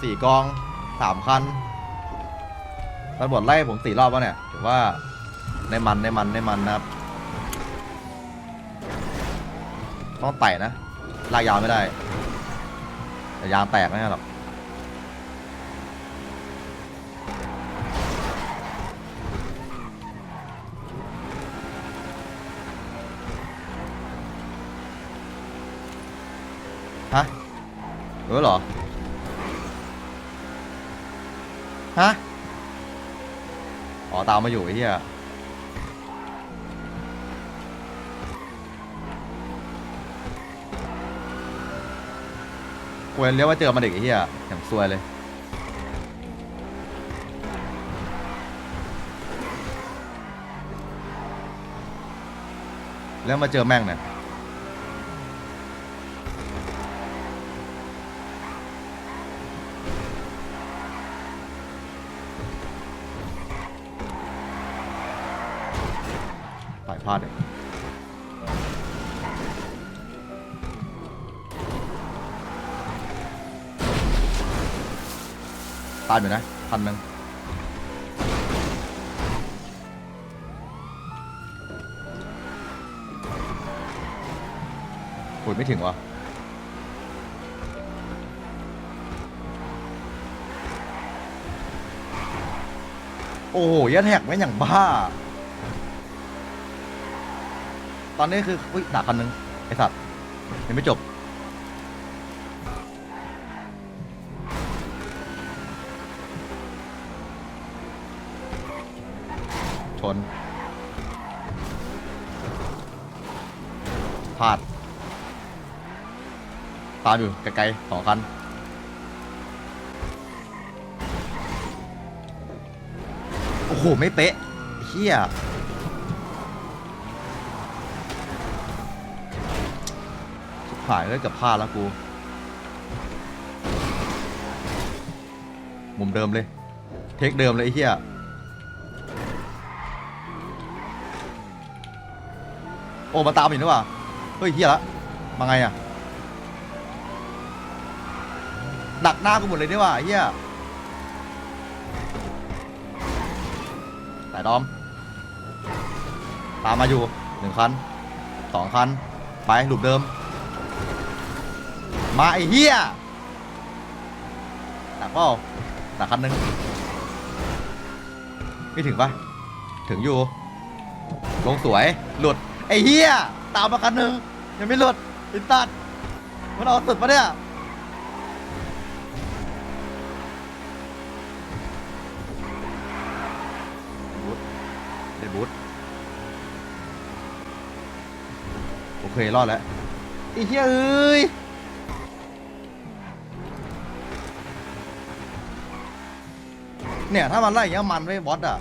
สี่กองสามคันตำรวจไล่ผมสี่รอบแล้วเนี่ยถือว่าในมันในมันในมันนะครับ ต้องไต่นะ ลากยาวไม่ได้ แต่ยางแตกไม่ใช่หรอกฮะรู้เหรอ ฮะ อ๋อ ตามมาอยู่ไอ้เหี้ยควรเรียกว่าเจอมาเด็กไอ้เหี้ยอย่างซวยเลย แล้วมาเจอแม่งเนี่ย พลาดเลยตามอยู่นะพันหนึ่งขุดไม่ถึงวะโอ้ยัดแท็กแม่งอย่างบ้า ตอนนี้คืออุ้ยด่าคันหนึงไอ้สัตว์ยังไม่จบ ชนพลาดตามอยู่ไกลๆสองคันโอ้โห ไม่เป๊ะเฮีย หายเลยเกับพลาดแล้วกู มุมเดิมเลย เทคเดิมเลยไอ้เหี้ยโอ้มาตามอยู่นี่ว่ะเฮ้ยเหี้ยละมาไงอะดักหน้ากูหมดเลยนี่ว่ะเหี้ยสายดอม ตามมาอยู่หนึ่งคันสองคัน ไปหลุมเดิม มาไอ้เหี้ยดักเปล่าดักคันหนึ่งไม่ถึงปะถึงอยู่ ลงสวย หลุด ไอ้เหี้ยตามมาคันหนึ่งยังไม่หลุดอินตัดมันเอาสุดปะเนี่ยบูทได้บูทโอเครอดแล้วไอ้เหี้ยเอ้ย เนี่ยถ้ามันไล่อย่างเงี้ยมันไม่บอสอะ